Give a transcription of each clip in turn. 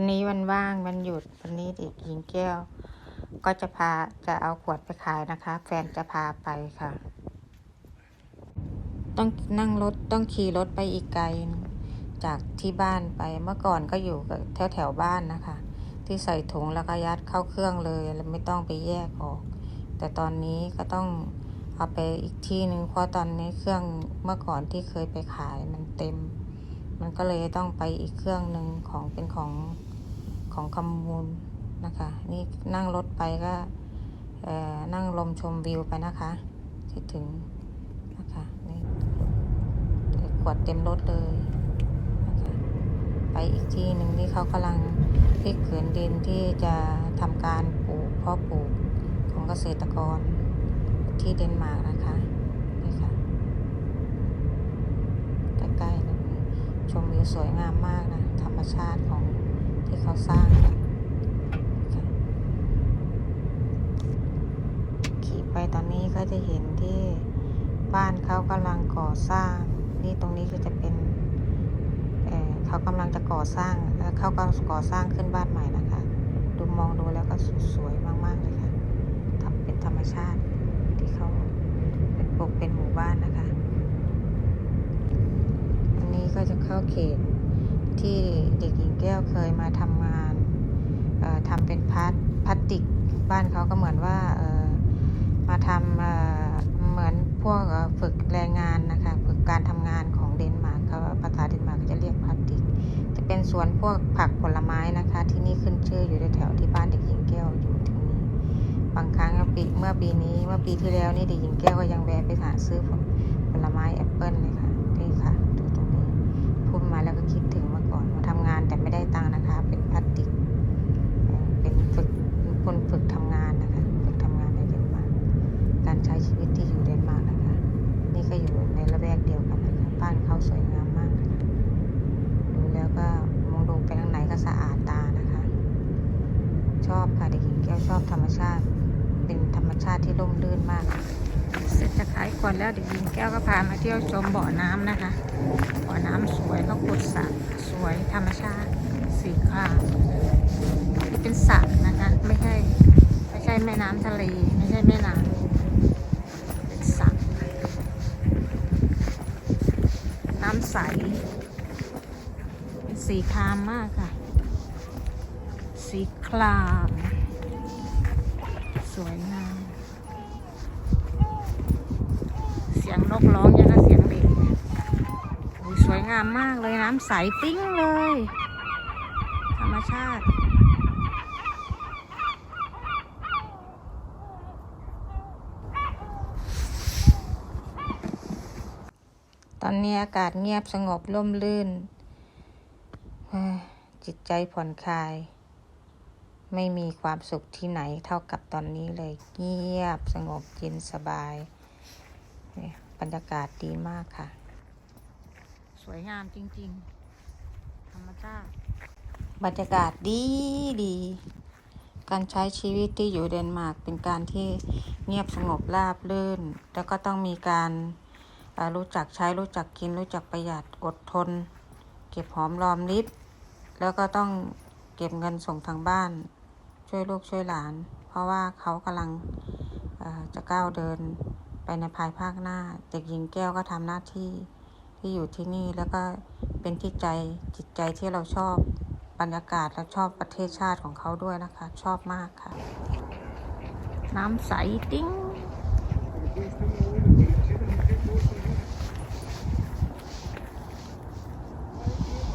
วันนี้วันว่างวันหยุดวันนี้เด็กหญิงแก้ว ก็จะพาจะเอาขวดไปขายนะคะ แฟนจะพาไปค่ะ ต้องนั่งรถต้องขี่รถไปอีกไกล จากที่บ้านไปเมื่อก่อนก็อยู่แถวแถวบ้านนะคะ ที่ใส่ถุงแล้วก็ยัดเข้าเครื่องเลยแล้วไม่ต้องไปแยกออก แต่ตอนนี้ก็ต้องเอาไปอีกที่หนึ่งเพราะตอนนี้เครื่องเมื่อก่อนที่เคยไปขายมันเต็ม มันก็เลยต้องไปอีกเครื่องหนึ่งของเป็นของของคำมูลนะคะ นี่นั่งรถไปก็เออนั่งลมชมวิวไปนะคะที่ถึงนะคะนี่ขวดเต็มรถเลยนะคะไปอีกที่หนึ่งที่เขากำลังพลิกผืนดินที่จะทำการปลูกเพาะปลูกของเกษตรกรที่เดนมาร์กนะคะนี่ค่ะ ใกล้ๆเลย ชมวิวสวยงามมากนะ ธรรมชาติของที่เขาสร้างนค่ะขี่ไปตอนนี้ก็จะเห็นที่บ้านเขากำลังก่อสร้าง นี่ตรงนี้ก็จะเป็นเเขากำลังจะก่อสร้างเอ่อเขาก็ก่อสร้างขึ้นบ้านใหม่นะคะ ดูมองดูแล้วก็สวยมากๆเลยค่ะทำเป็นธรรมชาติที่เขาเป็นปลูกเป็นหมู่บ้านนะคะ ก็จะเข้าเขตที่เด็กหญิงแก้วเคยมาทำงานทำเป็นพลาสพลาสติกบ้านเขาก็เหมือนว่ามาทำเเหมือนพวกฝึกแรงงานนะคะฝึกการทำงานของเดนมาร์กภาษาเดนมาร์กจะเรียกพลาสติก จะเป็นสวนพวกผักผลไม้นะคะ ที่นี่ขึ้นชื่ออยู่แถวที่บ้านเด็กหญิงแก้วอยู่ที่นี้ บางครั้งปีเมื่อปีนี้เมื่อปีที่แล้วนี่เด็กหญิงแก้วก็ยังแวะไปหาซื้อผลผลไม้แอปเปิลเลยค่ะดูตรงนี้ พูดมาแล้วก็ คิดถึงเมื่อก่อนมาทำงานแต่ไม่ได้ตังค์นะคะ เป็นพลาสติก เป็นฝึกเป็นคนฝึกทำงานนะคะฝึกทำงานในเดนมาร์กการใช้ชีวิตที่อยู่เดนมาร์กนะคะ นี่ก็อยู่ในระแวกเดียวกันนะคะบ้านเขาสวยงามมากนะคะดูแล้วก็มองดูไปทางไหนก็สะอาดตานะคะ ชอบค่ะเด็กหญิงแก้วชอบธรรมชาติ เป็นธรรมชาติที่ร่มรื่นมาก เสร็จจากขายก่อนแล้วเด็กหญิงแก้วก็พามาเที่ยวชมบ่อน้ำนะคะ บ่อน้ำสวยเขาขุดสระสวยธรรมชาติสีครามนี่เป็นสระนะคะ ไม่ใช่ไม่ใช่แม่น้ำทะเลไม่ใช่แม่น้ำเป็นสระน้ำใสสีครามมากค่ะ สีคราม สวยงาม เสียงน กร้องยังกับเสียงเด็กสวยงามมากเลยน้ำใสปิ้งเลย ธรรมชาติตอนนี้อากาศเงียบสงบร่มรื่น จิตใจผ่อนคลาย ไม่มีความสุขที่ไหนเท่ากับตอนนี้เลย เงียบสงบเย็นสบายเนี่ย บรรยากาศดีมากค่ะ สวยงามจริง ๆ ธรรมชาติบรรยากาศดีดี การใช้ชีวิตที่อยู่เดนมาร์กเป็นการที่เงียบสงบราบรื่น แล้วก็ต้องมีการเอ่อรู้จักใช้รู้จักกิน รู้จักประหยัดอดทน เก็บหอมรอมริบแล้วก็ต้องเก็บเงินส่งทางบ้าน ช่วยลูกช่วยหลาน เพราะว่าเขากำลังเอ่อจะก้าวเดิน ไปในภายภาคหน้า เด็กหญิงแก้วก็ทำหน้าที่ที่อยู่ที่นี่แล้วก็เป็นที่ใจจิตใจที่เราชอบบรรยากาศและชอบประเทศชาติของเขาด้วยนะคะ ชอบมากค่ะ น้ำใสติ้ง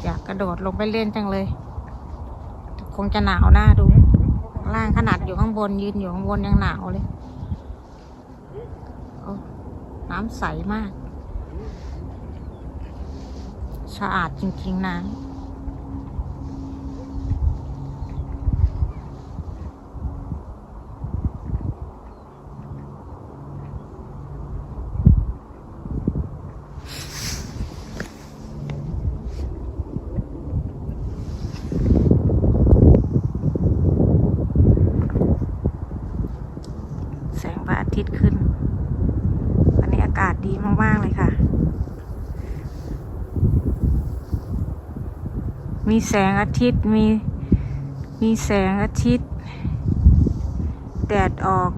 อยากกระโดดลงไปเล่นจังเลย คงจะหนาวหน้าดู ล่างขนาดอยู่ข้างบนยืนอยู่ข้างบนยังหนาวเลย น้ำใสมาก สะอาดจริงๆน้ำแสงพระอาทิตย์ขึ้น วันนี้อากาศดี มากๆเลยค่ะ มีแสงอาทิตย์มี มีแสงอาทิตย์ แดดออก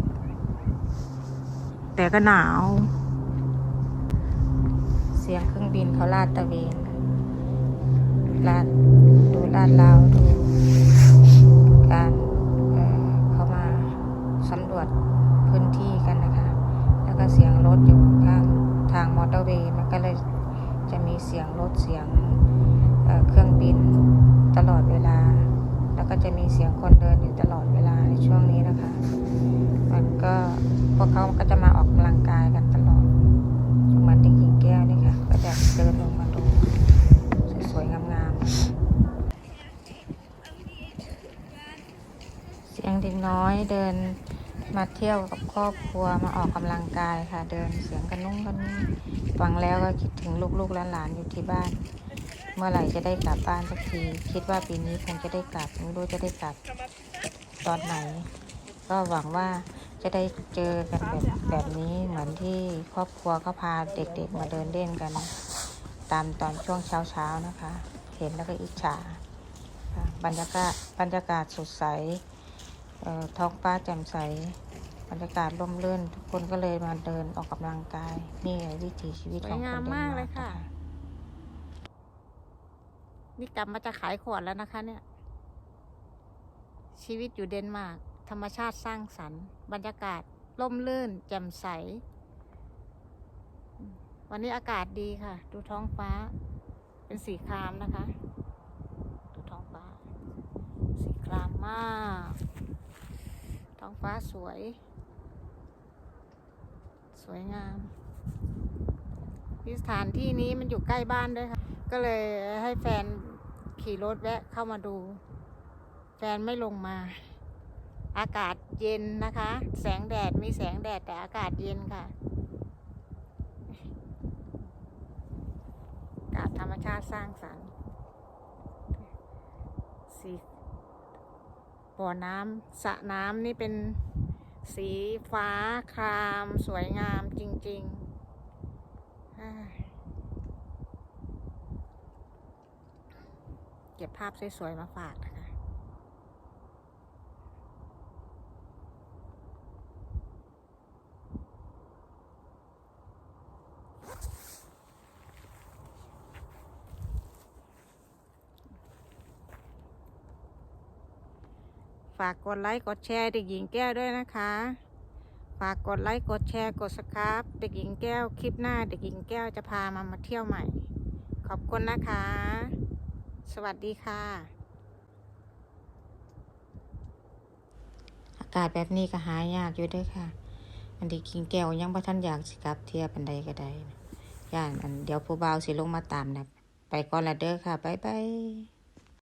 แต่ก็หนาว เสียงเครื่องบินเขาลาดตะเวนลาดดูลาดลาวดูการเขามาสำรวจพื้นที่กันนะคะ แล้วก็เสียงรถอยู่ข้างางมอเตอร์เวย์มันก็เลยจะมีเสียงรถเสียงเเครื่องบินตลอดเวลา แล้วก็จะมีเสียงคนเดินอยู่ตลอดเวลาในช่วงนี้นะคะ มันก็พวกเขาก็จะมาออกกำลังกายกันตลอดเหมือนเด็กหญิงแก้วนี่ค่ะ ก็จะเดินลงมาดูสวยๆงามๆเสียงเด็กน้อยเดิน มาเที่ยวกับครอบครัวมาออกกำลังกายค่ะ เดินเสียงกันนุ่งกันนี่ฟังแล้วก็คิดถึงลูกๆหลานๆอยู่ที่บ้าน เมื่อไหร่จะได้กลับบ้านสักที คิดว่าปีนี้คงจะได้กลับไม่รู้จะได้กลับตอนไหน ก็หวังว่าจะได้เจอกันแบบแบบนี้เหมือนที่ครอบครัวก็พาเด็กๆ มาเดินเล่นกัน ตามตอนช่วงเช้าๆนะคะ เห็นแล้วก็อิจฉาบรรยากาศบรรยากาศสดใส ท้องฟ้าแจ่มใสบรรยากาศร่มรื่น ทุกคนก็เลยมาเดินออกกำลังกาย นี่วิถีชีวิตของคนเดนมาร์กนะคะนี่กลับมาจะขายขวดแล้วนะคะเนี่ย ชีวิตอยู่เดนมาร์กธรรมชาติสร้างสรรค์ บรรยากาศร่มรื่น แจ่มใส วันนี้อากาศดีค่ะ ดูท้องฟ้า เป็นสีครามนะคะ ดูท้องฟ้า สีครามมาก ท้องฟ้าสวย สวยงามที่สถานที่นี้มันอยู่ใกล้บ้านด้วยค่ะ ก็เลยให้แฟนขี่รถแวะเข้ามาดู แฟนไม่ลงมา อากาศเย็นนะคะ แสงแดดมีแสงแดดแต่อากาศเย็นค่ะอากาศธรรมชาติสร้างสรรค์สี บ่อน้ำสระน้ำนี่เป็นสีฟ้าครามสวยงามจริงๆ เก็บภาพสวยๆมาฝากนะคะ ฝากกดไลค์กดแชร์เด็กหญิงแก้วด้วยนะคะ ฝากกดไลค์กดแชร์กดสครับเด็กหญิงแก้วคลิปหน้าเด็กหญิงแก้วจะพามามาเที่ยวใหม่ ขอบคุณนะคะ สวัสดีค่ะ อากาศแบบนี้ก็หายากอยู่ด้วยค่ะอันเด็กหญิงแก้วยังบ่ทันอยากสิกลับเที่ยวปันใดก็ได้ย่านอันเดี๋ยวผู้บ่าวสิลงมาตามนะไปก่อนละเด้อค่ะบ๊ายบาย